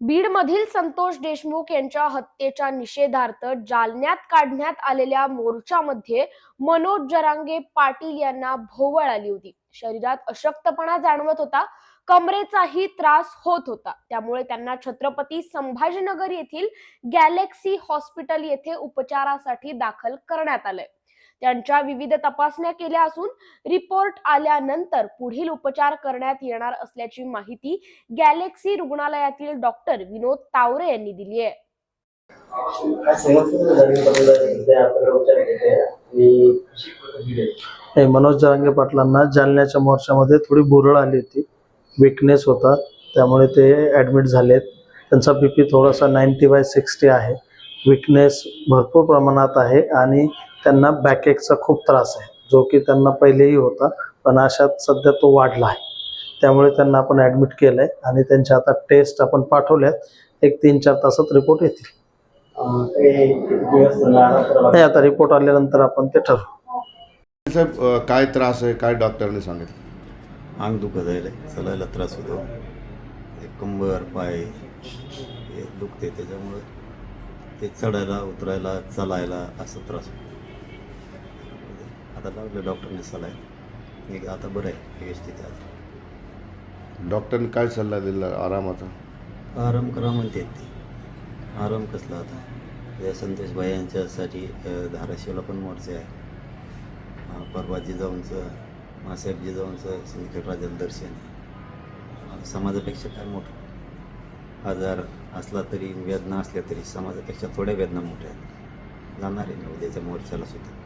बीडमधील संतोष देशमुख यांच्या हत्येच्या निषेधार्थ जालन्यात काढण्यात आलेल्या मोर्चामध्ये मनोज जरांगे पाटील यांना भोवळ आली होती. शरीरात अशक्तपणा जाणवत होता. कमरेचाही त्रास होत होता. त्यामुळे त्यांना छत्रपती संभाजीनगर येथील गॅलेक्सी हॉस्पिटल येथे उपचारासाठी दाखल करण्यात आलंय. त्यांच्या विविध तपासण्या केल्या असून रिपोर्ट आल्यानंतर पुढील उपचार करण्यात येणार असल्याची माहिती गॅलेक्सी रुग्णालयातील डॉक्टर विनोद तावरे यांनी दिली आहे. मनोज जरांगे पाटलांना जालन्याच्या मोर्चामध्ये थोडी बुरळ आली होती. विकनेस होता. त्यामुळे ते ॲडमिट झालेत. त्यांचा बी पी थोडासा नाईन्टी बाय सिक्स्टी आहे. विकनेस भरपूर प्रमाणात आहे आणि त्यांना बॅकएकचा खूप त्रास आहे. जो की त्यांना पहिलेही होता पण अशात सध्या तो वाढला आहे. त्यामुळे त्यांना आपण ॲडमिट केलं आहे आणि त्यांच्या आता टेस्ट आपण पाठवल्यात. एक तीन चार तासात रिपोर्ट येतील. नाही आता रिपोर्ट आल्यानंतर आपण ते ठरवू. साहेब काय त्रास आहे? काय डॉक्टरने सांगितलं? अंग दुखत आहे चालायला त्रास होतो. हे कंबर पाय दुखते त्याच्यामुळे. ते चढायला उतरायला चालायला असं त्रास होतो. आता लावलं डॉक्टरने सलाय मी आता बरं आहे व्यवस्थित आहे डॉक्टरने काय सल्ला दिला आरामाचा? आराम करा म्हणते ते. आराम कसला आता? या संतोष भाई यांच्यासाठी धाराशिवला पण मोर्चे आहे. परवा जिजाऊंचं मासाहेब जिजाऊंचं राजाला दर्शन आहे. समाजापेक्षा काय मोठं. आजार असला तरी वेदना असल्या तरी समाजापेक्षा थोड्या वेदना मोठ्या आहेत. जाणार आहे मी उद्याच्या मोर्चाला सुद्धा.